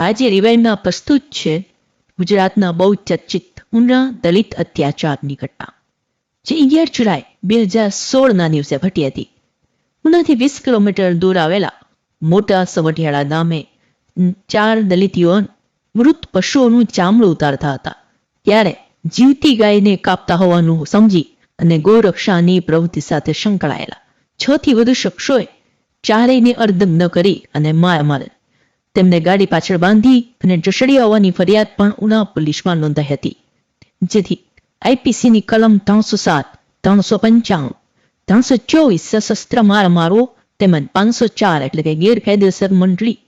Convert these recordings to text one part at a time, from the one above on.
આજે રિવાઇન્ડમાં પ્રસ્તુત છે ગુજરાતના બહુ ચર્ચિત ઉના દલિત અત્યાચારની ઘટના જે અગિયાર જુલાઈ બે હજાર સોળના દિવસે ઘટી હતી. ઉનાથી વીસ કિલોમીટર દૂર આવેલા મોટા સવટિયાળા ગામે ચાર દલિત મૃત પશુઓનું ચામડું ઉતારતા હતા. ત્યારે જીવતી ગાયને કાપતા હોવાનું સમજી અને ગૌરક્ષાની પ્રવૃત્તિ સાથે સંકળાયેલા. છ થી વધુ શખ્સોએ ચારેયને અર્ધગ્ન કરી અને માર મારે તેમને ગાડી પાછળ બાંધી અને જસડી આવવાની ફરિયાદ પણ ઉના પોલીસમાં નોંધાઈ હતી. જેથી આઈપીસીની કલમ ત્રણસો સાત, ત્રણસો પંચાણું, ત્રણસો ચોવીસ સશસ્ત્ર માર મારવો તેમજ પાંચસો ચાર એટલે કે ગેરકાયદેસર મંડળી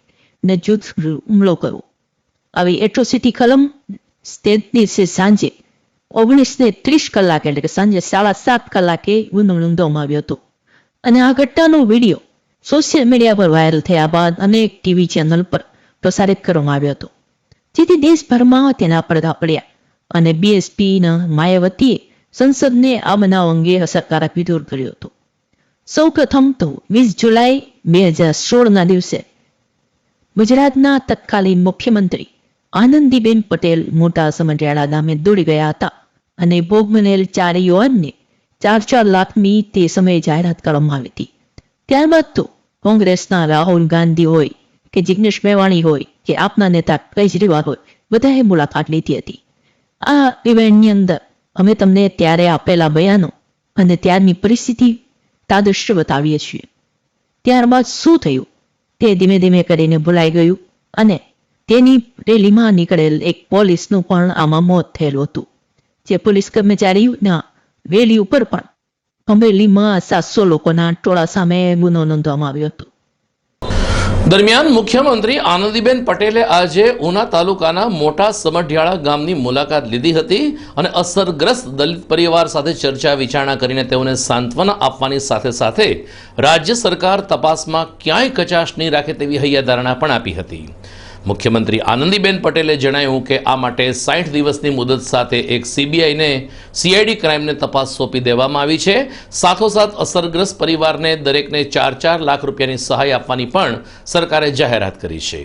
ને જૂથ હુમલો કરવો આવી એટ્રોસિટી કલમ તે દિવસે સાંજે ઓગણીસ ને ત્રીસ કલાકે એટલે કે સાંજે સાડા સાત કલાકે ગુનો નોંધવામાં આવ્યો હતો. અને આ ઘટનાનો વીડિયો સોશિયલ મીડિયા પર વાયરલ થયા બાદ અનેક ટીવી ચેનલ પર પ્રસારિત કરવામાં આવ્યો હતો. જેથી દેશભરમાં તેના પડદા પડ્યા અને બીએસપીના માયાવતીએ સંસદને આ બનાવ અંગે અસરકારક વિરોધ કર્યો હતો. સૌ પ્રથમ તો વીસ જુલાઈ બે હજાર સોળના દિવસે ગુજરાતના તત્કાલીન મુખ્યમંત્રી આનંદીબેન પટેલ મોટા સમઢિયાળા નામે દોડી ગયા હતા અને ભોગ બનેલ ચાર યુવાનને ચાર ચાર લાખની તે સમયે જાહેરાત કરવામાં આવી હતી. ત્યારબાદ તો કોંગ્રેસના રાહુલ ગાંધી હોય કે જિગ્નેશ મેવાણી હોય કે આપના નેતા કેજરીવાલ હોય, બધાએ મુલાકાત લીધી હતી. આ ઇવેન્ટની અંદર અમે તમને ત્યારે આપેલા બયાનો અને ત્યારની પરિસ્થિતિ તાદૃશ્ય બતાવીએ છીએ. ત્યારબાદ શું થયું? તે ધીમે ધીમે કરીને ભૂલાઈ ગયું અને તેની રેલીમાં નીકળેલ એક પોલીસનું પણ આમાં મોત થયેલું હતું. જે પોલીસ કર્મચારીના વેલી ઉપર પણ અમરેલીમાં સાતસો લોકોના ટોળા સામે ગુનો નોંધવામાં આવ્યો હતો. દરમિયાન મુખ્યમંત્રી આનંદીબેન પટેલે આજે ઉના તાલુકાના મોટા સમઢિયાળા ગામની મુલાકાત લીધી હતી અને અસરગ્રસ્ત દલિત પરિવાર સાથે ચર્ચા વિચારણા કરીને તેઓને સાંત્વના આપવાની સાથે સાથે રાજ્ય સરકાર તપાસમાં ક્યાંય કચાશ નહીં રાખે તેવી હૈયાધારણા પણ આપી હતી. મુખ્યમંત્રી આનંદીબેન પટેલે જણાવ્યું કે આ માટે સાઠ દિવસની મુદત સાથે એક સીબીઆઈને સીઆઈડી ક્રાઇમને તપાસ સોંપી દેવામાં આવી છે. સાથોસાથ અસરગ્રસ્ત પરિવારને દરેકને ચાર ચાર લાખ રૂપિયાની સહાય આપવાની પણ સરકારે જાહેરાત કરી છે.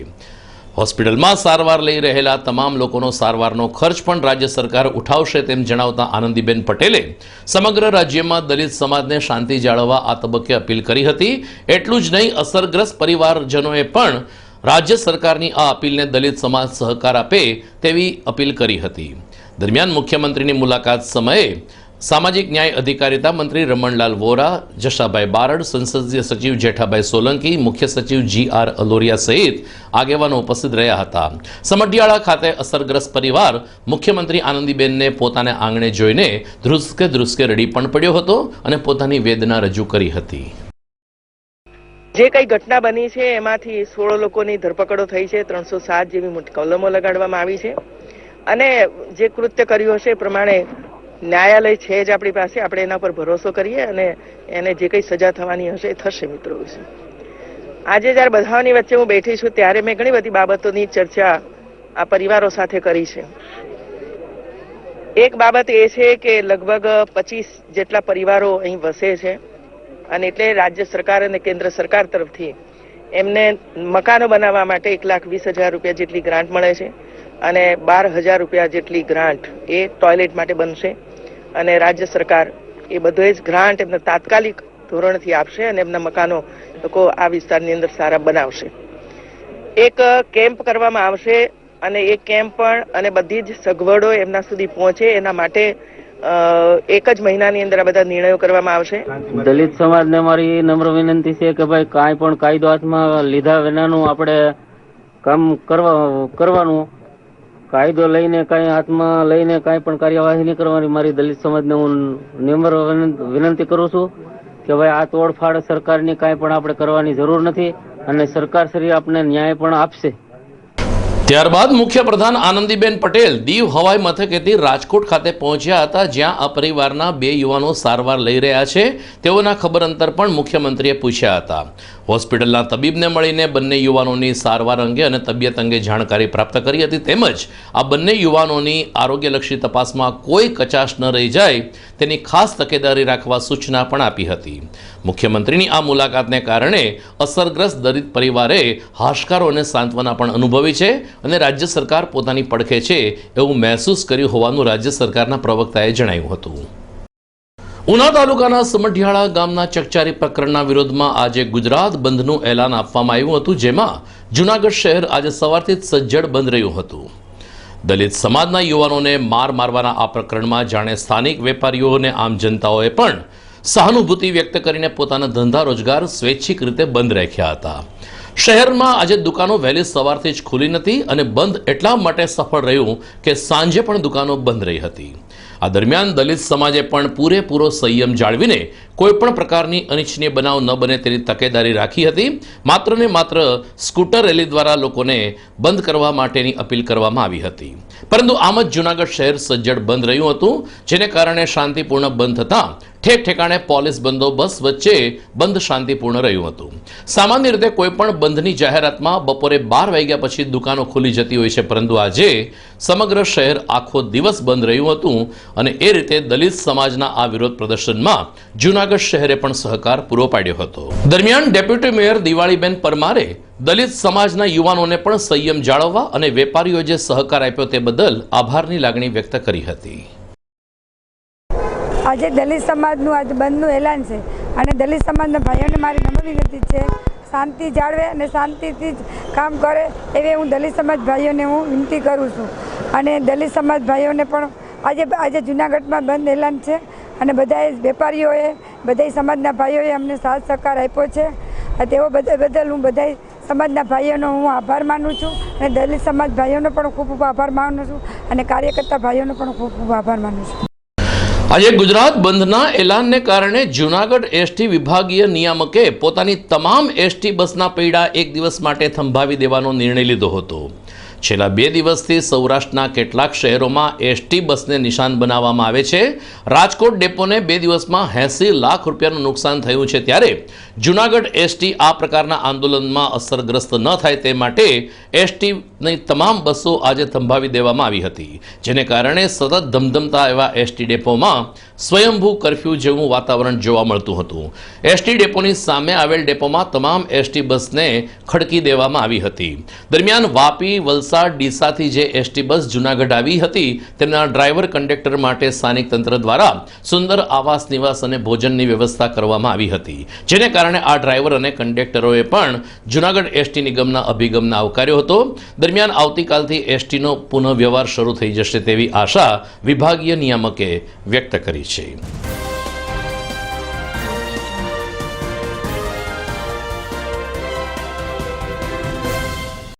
હોસ્પિટલમાં સારવાર લઈ રહેલા તમામ લોકોનો સારવારનો ખર્ચ પણ રાજ્ય સરકાર ઉઠાવશે તેમ જણાવતા આનંદીબેન પટેલે સમગ્ર રાજ્યમાં દલિત સમાજને શાંતિ જાળવવા આ તબક્કે અપીલ કરી હતી. એટલું જ નહીં, અસરગ્રસ્ત પરિવારજનોએ પણ રાજ્ય સરકારની આ અપીલને દલિત સમાજ સહકાર આપે તેવી અપીલ કરી હતી. દરમિયાન મુખ્યમંત્રીની મુલાકાત સમયે સામાજિક ન્યાય અધિકારિતા મંત્રી રમણલાલ વોરા, જશાભાઈ બારડ, સંસદીય સચિવ જેઠાભાઈ સોલંકી, મુખ્ય સચિવ જી આર અલોરિયા સહિત આગેવાનો ઉપસ્થિત રહ્યા હતા. સમઢિયાળા ખાતે અસરગ્રસ્ત પરિવાર મુખ્યમંત્રી આનંદીબેનને પોતાને આંગણે જોઈને ધ્રુસકે ધ્રુસકે રડી પણ પડ્યો હતો અને પોતાની વેદના રજૂ કરી હતી. જે કઈ ઘટના બની છે, એમાંથી સોળ લોકોની ધરપકડો થઈ છે, ત્રણસો સાત જેવી કલમો લગાડવામાં આવી છે. અને જે કૃત્ય કર્યું હશે એ પ્રમાણે ન્યાયાલય છે જ આપણી પાસે, આપણે એના પર ભરોસો કરીએ અને એને જે કઈ સજા થવાની હશે એ થશે મિત્રો વિશે. આજે જ્યારે બધાની વચ્ચે હું બેઠી છું, ત્યારે મેં ઘણી બધી બાબતોની ચર્ચા આ પરિવારો સાથે કરી છે. એક બાબત એ છે કે લગભગ પચીસ જેટલા પરિવારો અહીં વસે છે. અને એટલે રાજ્ય સરકાર અને કેન્દ્ર સરકાર તરફથી એમને મકાનો બનાવવા માટે એક લાખ વીસ હજાર રૂપિયા જેટલી ગ્રાન્ટ મળે છે અને બાર હજાર રૂપિયા જેટલી ગ્રાન્ટ એ ટોયલેટ માટે બનશે. અને રાજ્ય સરકાર એ બધો જ ગ્રાન્ટ એમને તાત્કાલિક ધોરણથી આપશે અને એમના મકાનો લોકો આ વિસ્તારની અંદર સારા બનાવશે. એક કેમ્પ કરવામાં આવશે અને એ કેમ્પ પણ અને બધી જ સગવડો એમના સુધી પહોંચે એના માટે એક જ મહિનાની અંદર આ બધા નિર્ણયો કરવામાં આવશે. દલિત સમાજને મારી નમ્ર વિનંતી છે કે ભાઈ કાંઈ પણ કાયદો હાથમાં લીધા વિનાનું આપણે કામ કરવા, કરવાનું. કાયદો લઈને કાંઈ હાથમાં લઈને કાંઈ પણ કાર્યવાહી નહીં કરવાની. મારી દલિત સમાજને હું નમ્ર વિનંતી કરું છું કે ભાઈ આ તોડફાડ સરકારની કાંઈ પણ આપણે કરવાની જરૂર નથી અને સરકાર શ્રી આપને ન્યાય પણ આપશે. ત્યારબાદ મુખ્યપ્રધાન આનંદીબેન પટેલ દીવ હવાઈ મથકેથી રાજકોટ ખાતે પહોંચ્યા હતા, જ્યાં આ પરિવારના બે યુવાનો સારવાર લઈ રહ્યા છે. તેઓના ખબર અંતર પણ મુખ્યમંત્રીએ પૂછ્યા હતા. હોસ્પિટલના તબીબને મળીને બંને યુવાનોની સારવાર અંગે અને તબિયત અંગે જાણકારી પ્રાપ્ત કરી હતી. તેમજ આ બંને યુવાનોની આરોગ્યલક્ષી તપાસમાં કોઈ કચાશ ન રહી જાય તેની ખાસ તકેદારી રાખવા સૂચના પણ આપી હતી. મુખ્યમંત્રીની આ મુલાકાતને કારણે અસરગ્રસ્ત દલિત પરિવારે હાશકારો અને સાંત્વના પણ અનુભવી છે અને રાજ્ય સરકાર પોતાની પડખે છે એવું મહેસૂસ કર્યું હોવાનું રાજ્ય સરકારના પ્રવક્તાએ જણાવ્યું હતું. ઉના તાલુકાના સમઢિયાળા ગામના ચકચારી પ્રકરણના વિરોધમાં આજે ગુજરાત બંધનું એલાન આપવામાં આવ્યું હતું, જેમાં જૂનાગઢ શહેર આજે સવારથી જ સજ્જડ બંધ રહ્યું હતું. દલિત સમાજના યુવાનોને માર મારવાના આ પ્રકરણમાં જાણે સ્થાનિક વેપારીઓ અને આમ જનતાઓએ પણ સહાનુભૂતિ વ્યક્ત કરીને પોતાના ધંધા રોજગાર સ્વૈચ્છિક રીતે બંધ રાખ્યા હતા. શહેરમાં આજે દુકાનો વહેલી સવારથી જ ખુલી નથી અને બંધ એટલા માટે સફળ રહ્યું કે સાંજે પણ દુકાનો બંધ રહી હતી. આ દરમિયાન દલિત સમાજે પણ પૂરેપૂરો સંયમ જાળવીને કોઈપણ પ્રકારની અનિચ્છનીય બનાવ ન બને તેની તકેદારી રાખી હતી. માત્ર ને માત્ર સ્કૂટર રેલી દ્વારા લોકોને બંધ કરવા માટેની અપીલ કરવામાં આવી હતી. પરંતુ આમ જ જૂનાગઢ શહેર સજ્જડ બંધ રહ્યું હતું, જેને કારણે શાંતિપૂર્ણ બંધ થતાં ઠેક ઠેકાણે પોલીસ બંદોબસ્ત વચ્ચે બંધ શાંતિપૂર્ણ રહ્યું હતું. સામાન્ય રીતે કોઈપણ બંધની જાહેરાતમાં બપોરે બાર વાગ્યા પછી દુકાનો ખુલી જતી હોય છે, પરંતુ આજે સમગ્ર શહેર આખો દિવસ બંધ રહ્યું હતું અને એ રીતે દલિત સમાજના આ વિરોધ પ્રદર્શનમાં જૂનાગઢ શહેરે પણ સહકાર પૂરો પાડ્યો હતો. દરમિયાન ડેપ્યુટી મેયર દિવાળીબેન પરમારે દલિત સમાજના યુવાનોને પણ સંયમ જાળવવા અને વેપારીઓ જે સહકાર આપ્યો તે બદલ આભારની લાગણી વ્યક્ત કરી હતી. આજે દલિત સમાજનું આજે બંધનું એલાન છે. અને દલિત સમાજના ભાઈઓને મારી નમ્ર વિનંતી છે, શાંતિ જાળવે અને શાંતિથી જ કામ કરે એવી હું દલિત સમાજ ભાઈઓને હું વિનંતી કરું છું. અને દલિત સમાજ ભાઈઓને પણ આજે આજે જુનાગઢમાં બંધ એલાન છે અને બધાએ વેપારીઓએ, બધાય સમાજના ભાઈઓએ અમને સાથ સહકાર આપ્યો છે. તેઓ બધા, બદલ હું બધાય સમાજના ભાઈઓનો હું આભાર માનું છું અને દલિત સમાજ ભાઈઓનો પણ ખૂબ ખૂબ આભાર માનું છું અને કાર્યકર્તા ભાઈઓનો પણ ખૂબ ખૂબ આભાર માનું છું. આજે ગુજરાત બંધના એલાનને કારણે જૂનાગઢ એસટી વિભાગીય નિયામકે પોતાની તમામ એસટી બસના પૈડા એક દિવસ માટે થંભાવી દેવાનો નિર્ણય લીધો હતો. છેલ્લા બે દિવસથી સૌરાષ્ટ્રના કેટલાક શહેરોમાં એસટી બસને નિશાન બનાવવામાં આવે છે. રાજકોટ ડેપોને બે દિવસમાં એંસી લાખ રૂપિયાનું નુકસાન થયું છે ત્યારે જૂનાગઢ એસટી આ પ્રકારના આંદોલનમાં અસરગ્રસ્ત ન થાય તે માટે એસટીની તમામ બસો આજે થંભાવી દેવામાં આવી હતી, જેને કારણે સતત ધમધમતા એવા એસટી ડેપોમાં સ્વયંભૂ કરફ્યુ જેવું વાતાવરણ જોવા મળતું હતું. એસટી ડેપોની સામે આવેલ ડેપોમાં તમામ એસટી બસને ખડકી દેવામાં આવી હતી. દરમિયાન વાપી, વલસાડ ડીસાથી જે એસટી બસ જૂનાગઢ આવી હતી, તેમના ડ્રાઈવર કંડક્ટર માટે સ્થાનિક તંત્ર દ્વારા સુંદર આવાસ નિવાસ અને ભોજનની વ્યવસ્થા કરવામાં આવી હતી. જેને કારણે આ ડ્રાઈવર અને કંડક્ટરોએ પણ જૂનાગઢ એસટી નિગમના અભિગમને આવકાર્યો હતો. દરમિયાન આવતીકાલથી એસટીનો પુનઃવ્યવહાર શરૂ થઈ જશે તેવી આશા વિભાગીય નિયામકે વ્યક્ત કરી છે.